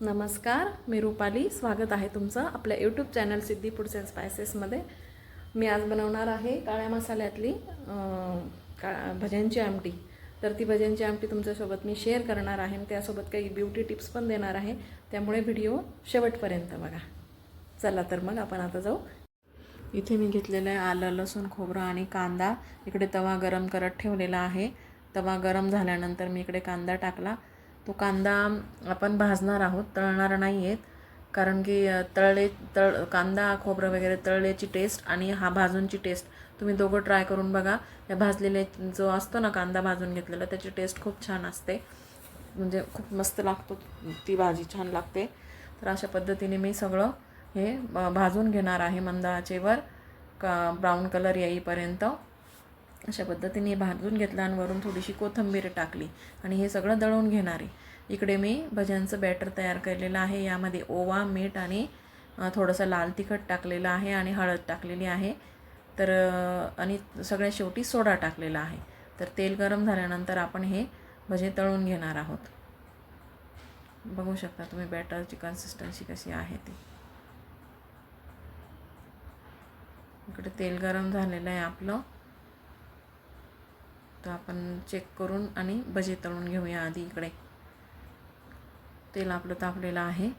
नमस्कार मी रुपाली. स्वागत आहे तुमचं आपल्या YouTube channel Siddhi foods and स्पायसेसमध्ये मी आज बनवणार आहे काळ्या मसाल्यातली का भज्यांची आमटी. तर ती भज्यांची आमटी तुमच्यासोबत मी शेअर करणार आहे. आणि त्यासोबत काही ब्युटी टिप्स पण देणार आहे. त्यामुळे व्हिडिओ शेवटपर्यंत बघा. चला तर मग आपण आता जाऊ. इथे मी घेतलेलं आहे आलं लसूण खोबरं आणि कांदा. इकडे तवा गरम करत ठेवलेला आहे. तवा गरम झाल्यानंतर मी इकडे कांदा टाकला. तो कांदा आपण भाजणार आहोत तळणार नाही आहेत कारण की तळले तळ कांदा खोबरं वगैरे तळल्याची टेस्ट आणि हा भाजूनची टेस्ट तुम्ही दोघं ट्राय करून बघा. या भाजलेले जो असतो ना कांदा भाजून घेतलेला त्याची टेस्ट खूप छान असते. म्हणजे खूप मस्त लागतो ती भाजी छान लागते. तर अशा पद्धतीने मी सगळं हे भाजून घेणार आहे मंद आचेवर का ब्राऊन कलर येईपर्यंत. अशा पद्धतीने भाजून घेतलं आणि वरून थोडीशी कोथिंबीर टाकली. आणि हे सगळं दळून घेणार आहे. इकडे मी भज्यांचं बॅटर तयार केलेलं आहे. यामध्ये ओवा मीठ आणि थोडंसं लाल तिखट टाकलेलं आहे आणि हळद टाकलेली आहे. तर आणि सगळ्यात शेवटी सोडा टाकलेला आहे. तर तेल गरम झाल्यानंतर आपण हे भजे तळून घेणार आहोत. बघू शकता तुम्ही बॅटरची कन्सिस्टन्सी कशी आहे ती. इकडे तेल गरम झालेलं आहे आपलं. तर आपण चेक करून आणि भजे तळून घेऊया आधी इकडे. तेल आपलं तापलेलं आहे.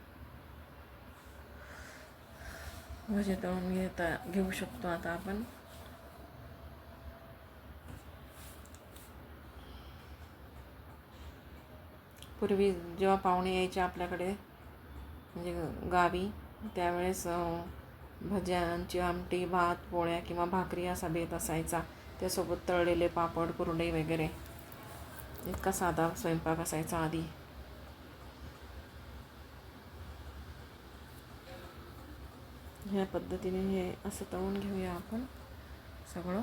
भजे तळून घेता घेऊ शकतो आता आपण. पूर्वी जेव्हा पाहुणे यायचे आपल्याकडे म्हणजे गावी त्यावेळेस भज्यांची आमटी भात पोळ्या किंवा भाकरी असा बेत असायचा. त्यासोबत तळलेले पापड कुरडे वगैरे. इतका साधा स्वयंपाक असायचा आधी. ह्या पद्धतीने हे असं तळून घेऊया आपण सगळं.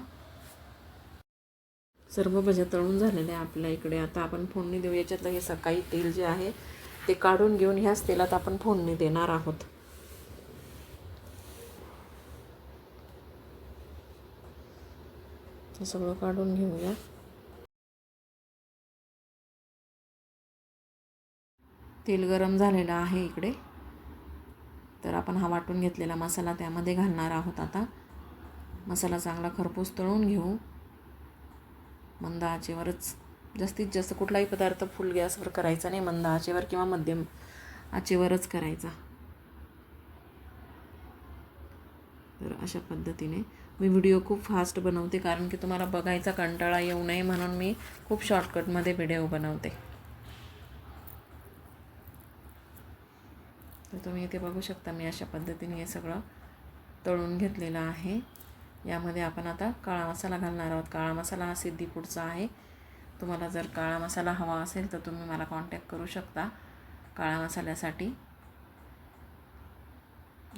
सर्व भज्या तळून झालेल्या आहे आपल्या इकडे. आता आपण फोडणी देऊ. याच्यातलं हे सकाळी तेल जे आहे ते काढून घेऊन ह्याच तेलात आपण फोडणी देणार आहोत. हे सगळं काढून घेऊया. तेल गरम झालेलं आहे इकडे. तर आपण हा वाटून घेतलेला मसाला त्यामध्ये घालणार आहोत आता. मसाला चांगला खरपूस तळून घेऊ. मंद आचेवरच. जास्तीत जास्त कुठलाही पदार्थ फुल गॅसवर करायचा नाही. मंद आचेवर किंवा मध्यम आचेवरच करायचा. तर अशा पद्धतीने मी व्हिडिओ खूप फास्ट बनवते कारण की तुम्हाला बघायचा कंटाळा येऊ नये म्हणून मी खूप शॉर्टकटमध्ये व्हिडिओ बनवते. तर तुम्ही इथे बघू शकता मी अशा पद्धतीने हे सगळं तळून घेतलेलं आहे. यामध्ये आपण आता काळा मसाला घालणार आहोत. काळा मसाला हा सिद्धी फूडचा आहे. तुम्हाला जर काळा मसाला हवा असेल तर तुम्ही मला कॉन्टॅक्ट करू शकता काळा मसाल्यासाठी.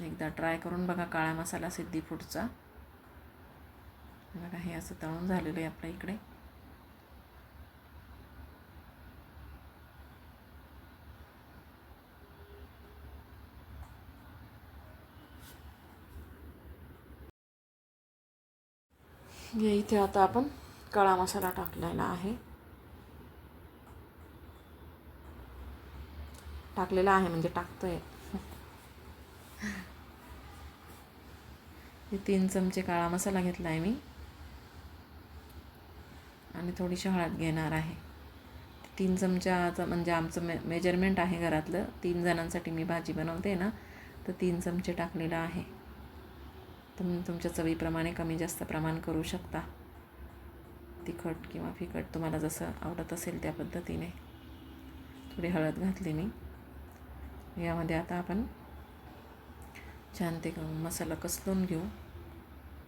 एकदा ट्राय करून बघा काळा मसाला सिद्धी फूडचा बघा हे असं तळून झालेलं आहे आपल्या इकडे. हे इथे आता आपण काळा मसाला टाकलेला आहे. टाकलेला आहे म्हणजे टाकतोय. हे तीन चमचे काळा मसाला घेतला आहे मी. आणि थोडीशी हळद घेणार आहे. तीन चमच्याचं म्हणजे आमचं मे मेजरमेंट आहे घरातलं. तीन जणांसाठी मी भाजी बनवते ना तर तीन चमचे टाकलेलं आहे. तुम्ही तुमच्या चवीप्रमाणे कमी जास्त प्रमाण करू शकता. तिखट किंवा फिकट तुम्हाला जसं आवडत असेल त्या पद्धतीने. थोडी हळद घातली मी. यामध्ये आता आपण छान ते मसाला कसलून घेऊ.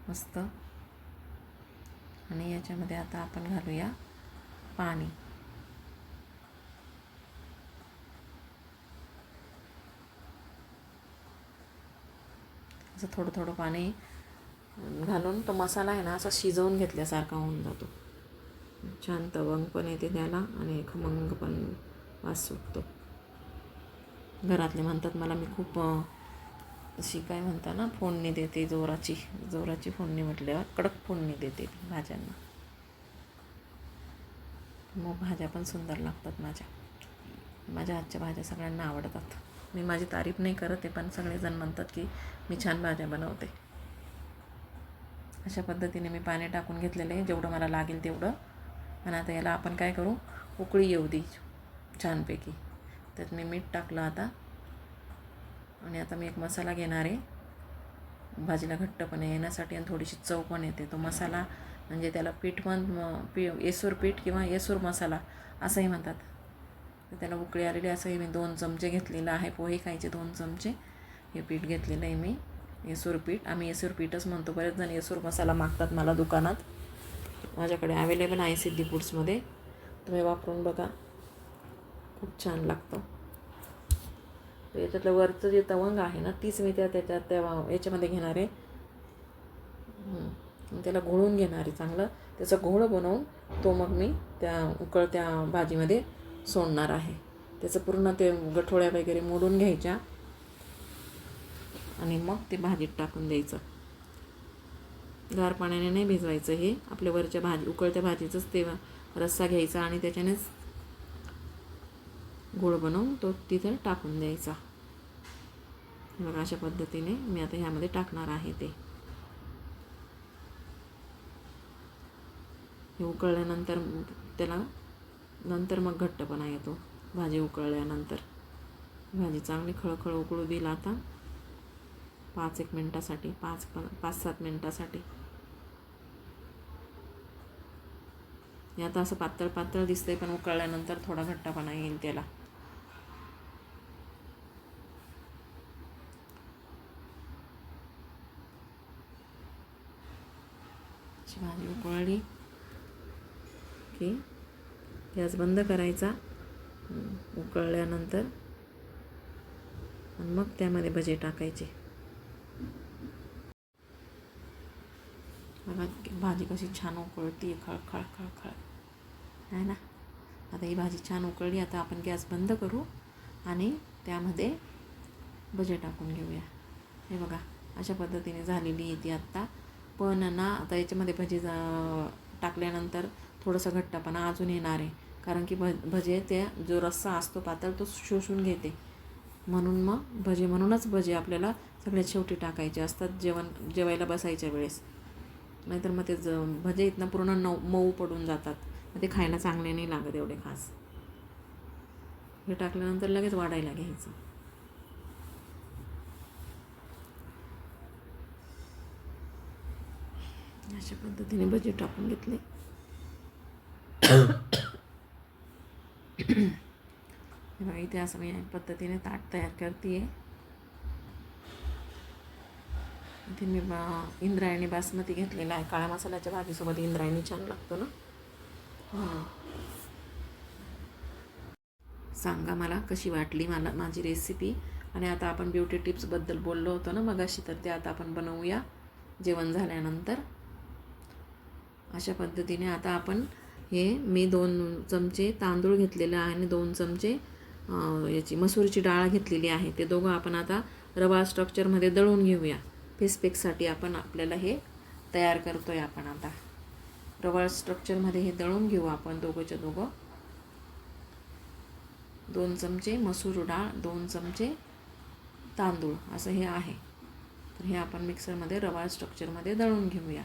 मस्त. आणि याच्यामध्ये आता आपण घालूया पाणी. असं थोडं थोडं पाणी घालून तो मसाला आहे ना असा शिजवून घेतल्यासारखा होऊन जातो. छान तवंग पण येते त्याला आणि खमंग पण वास सुटतो. घरातले म्हणतात मला मी खूप अशी काय म्हणता ना फोडणी देते जोराची जोराची फोडणी म्हटल्यावर कडक फोडणी देते भाज्यांना. मग भाज्या पण सुंदर लागतात माझ्या. माझ्या हातच्या भाज्या सगळ्यांना आवडतात. मी माझी तारीफ नाही करत आहे पण सगळेजण म्हणतात की मी छान भाज्या बनवते. अशा पद्धतीने मी पाणी टाकून घेतलेलं आहे जेवढं मला लागेल तेवढं. आणि आता याला आपण काय करू? उकळी येऊ दे छानपैकी. त्यात मी मीठ टाकलं आता. आणि आता मी एक मसाला घेणार आहे. भाजीला घट्टपणे येण्यासाठी आणि थोडीशी चव पण येते. तो मसाला म्हणजे त्याला पीठ पण पी येसूर पीठ किंवा येसूर मसाला असंही म्हणतात. त्याला उकळी आलेली असंही मी दोन चमचे घेतलेलं आहे. पोहे खायचे दोन चमचे. हे पीठ घेतलेलं आहे मी. येसूर पीठ. आम्ही येसूर पीठच म्हणतो. बरेच जण येसूर मसाला मागतात मला दुकानात. माझ्याकडे अवेलेबल आहे सिद्धी फूड्समध्ये तुम्ही वापरून बघा. खूप छान लागतं. तर याच्यातलं वरचं जे तवंग आहे ना तीच मी त्या त्याच्यात त्या याच्यामध्ये घेणार आहे. त्याला घोळून घेणार आहे चांगलं. त्याचं घोळ बनवून तो मग मी त्या उकळत्या भाजीमध्ये सोडणार आहे. त्याचं पूर्ण ते गठोळ्या वगैरे मोडून घ्यायच्या. आणि मग ते भाजीत टाकून द्यायचं. गार पाण्याने नाही भिजवायचं हे. आपल्या वरच्या भाजी उकळत्या भाजीचंच ते रस्सा घ्यायचा आणि त्याच्यानेच गोळ बनवून तो तिथं टाकून द्यायचा. बघा अशा पद्धतीने मी आता ह्यामध्ये टाकणार आहे ते. हे उकळल्यानंतर त्याला नंतर मग घट्टपणा येतो. भाजी उकळल्यानंतर. भाजी चांगली खळखळ उकळू दिला आता. पाच एक मिनटासाठी पाच प पाच सात मिनटासाठी. आता असं पातळ पातळ दिसतंय पण उकळल्यानंतर थोडा घट्टपणा येईल त्याला. अशी भाजी उकळली की गॅस बंद करायचा. उकळल्यानंतर. आणि मग त्यामध्ये भजे टाकायचे. बघा भाजी कशी छान उकळती खळ खळ खळ खळ. आहे ना? आता ही भाजी छान उकळली. आता आपण गॅस बंद करू आणि त्यामध्ये भजे टाकून घेऊया. हे बघा अशा पद्धतीने झालेली आहे ती आत्ता. पण ना आता याच्यामध्ये भजी जा- टाकल्यानंतर थोडंसं घट्टपणा अजून येणार आहे. कारण की भ भजे ते जो रस्सा असतो पातळ तो शोषून घेते. म्हणून मग भजे म्हणूनच भजे आपल्याला सगळ्यात शेवटी टाकायचे असतात जेवण जेवायला बसायच्या वेळेस. नाहीतर मग ते ज भजे इथनं पूर्ण नऊ मऊ पडून जातात. मग ते खायला चांगले नाही लागत एवढे खास. हे टाकल्यानंतर लगेच वाढायला घ्यायचं. अशा पद्धतीने भजे टाकून घेतले. बघा इथे असं मी पद्धतीने ताट तयार करते इथे मी बा इंद्रायणी बासमती घेतलेला आहे. काळ्या मसाल्याच्या भाजीसोबत इंद्रायणी छान लागतो ना. सांगा मला कशी वाटली मला माझी रेसिपी आणि आता आपण ब्युटी टिप्सबद्दल बोललो होतो ना मगाशी तर ते आता आपण बनवूया. जेवण झाल्यानंतर. अशा पद्धतीने आता आपण हे मी दोन चमचे तांदूळ घेतलेले आहे आणि दोन चमचे याची मसूरची डाळ घेतलेली आहे. ते दोघं आपण आता रवा स्ट्रक्चरमध्ये दळून घेऊया. फेसपेकसाठी आपण आपल्याला हे तयार करतो आहे आपण आता. रवा स्ट्रक्चरमध्ये हे दळून घेऊ आपण दोघंच्या दोघं. दोन चमचे मसूर डाळ दोन चमचे तांदूळ असं हे आहे. तर हे आपण मिक्सरमध्ये रवा स्ट्रक्चरमध्ये दळून घेऊया.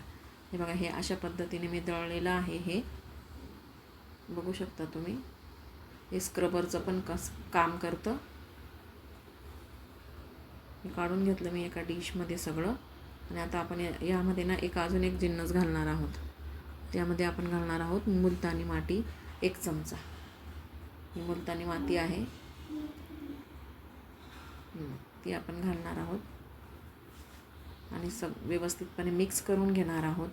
हे बघा हे अशा पद्धतीने मी दळलेलं आहे हे. बघू शकता तुम्ही. हे स्क्रबरचं पण कस काम करतं. हे काढून घेतलं मी एका डिशमध्ये सगळं. आणि आता आपण यामध्ये ना एक अजून एक जिन्नस घालणार आहोत. त्यामध्ये आपण घालणार आहोत मुलतानी माती एक चमचा. ही मुलतानी माती आहे. ती आपण घालणार आहोत. आणि सग व्यवस्थितपणे मिक्स करून घेणार आहोत.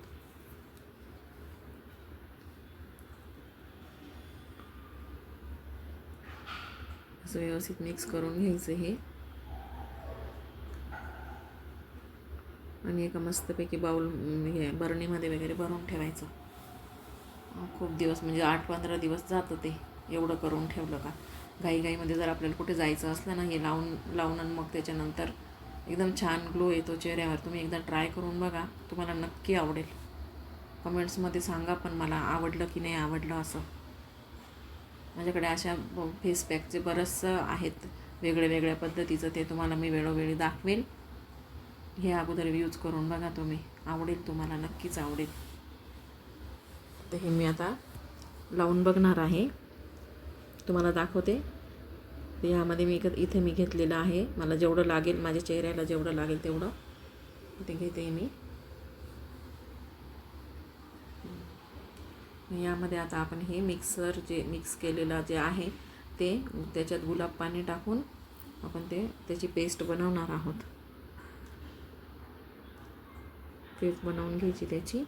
असं व्यवस्थित मिक्स करून घ्यायचं हे. आणि एका मस्तपैकी बाऊल हे बरणीमध्ये वगैरे भरून ठेवायचं. खूप दिवस म्हणजे आठ पंधरा दिवस जातं ते एवढं करून ठेवलं का. घाईघाईमध्ये जर आपल्याला कुठे जायचं असलं ना हे लावून लावून मग त्याच्यानंतर एकदम छान ग्लो येतो चेहऱ्यावर. तुम्ही एकदा ट्राय करून बघा. तुम्हाला नक्की आवडेल. कमेंट्समध्ये सांगा पण मला आवडलं की नाही आवडलं असं. माझ्याकडे अशा फेस पॅकचे बरंचसं आहेत. वेगळ्या वेगळ्या पद्धतीचं ते तुम्हाला मी वेळोवेळी दाखवेल हे अगोदर यूज करून बघा तुम्ही. आवडेल तुम्हाला नक्कीच आवडेल. तर हे मी आता लावून बघणार आहे. तुम्हाला दाखवते. तर यामध्ये मी इथे मी घेतलेलं आहे. मला जेवढं लागेल माझ्या चेहऱ्याला जेवढं लागेल तेवढं ते घेते मी. यामध्ये आता आपण हे मिक्सर जे मिक्स केलेलं जे आहे ते त्याच्यात गुलाब पाणी टाकून आपण ते त्याची पेस्ट बनवणार आहोत. पेस्ट बनवून घ्यायची त्याची.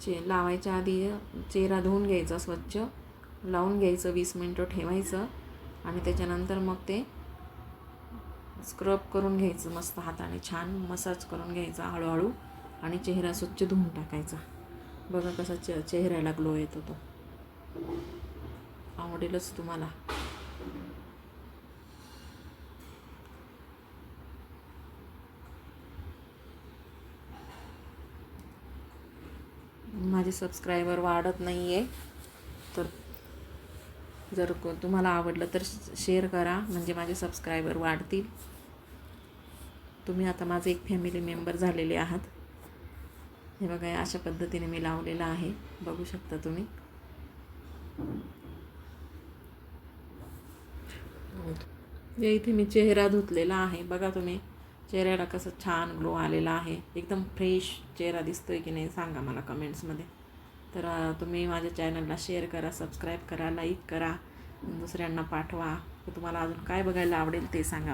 चे लावायच्या आधी चेहरा धुवून घ्यायचा स्वच्छ लावून घ्यायचं वीस मिनटं ठेवायचं आणि त्याच्यानंतर मग ते स्क्रब करून घ्यायचं मस्त हाताने छान मसाज करून घ्यायचा हळूहळू आणि चेहरा स्वच्छ धुवून टाकायचा. बघा कसा चे चेहऱ्याला ग्लो येतो तो. आवडेलच तुम्हाला. माझे सबस्क्रायबर वाढत नाही आहे तर जर को- तुम्हाला आवडलं तर शेअर करा म्हणजे माझे सबस्क्रायबर वाढतील. तुम्ही आता माझे एक फॅमिली मेंबर झालेले आहात. हे बघा अशा पद्धतीने मी लावलेलं आहे. बघू शकता तुम्ही. या इथे मी चेहरा धुतलेला आहे बघा तुम्ही. चेहऱ्याला कसं छान ग्लो आलेला आहे. एकदम फ्रेश चेहरा दिसतो आहे की नाही सांगा मला कमेंट्समध्ये तर तुम्ही माझ्या चॅनलला शेअर करा सबस्क्राईब करा लाईक करा. दुसऱ्यांना पाठवा. तुम्हाला अजून काय बघायला आवडेल ते सांगा.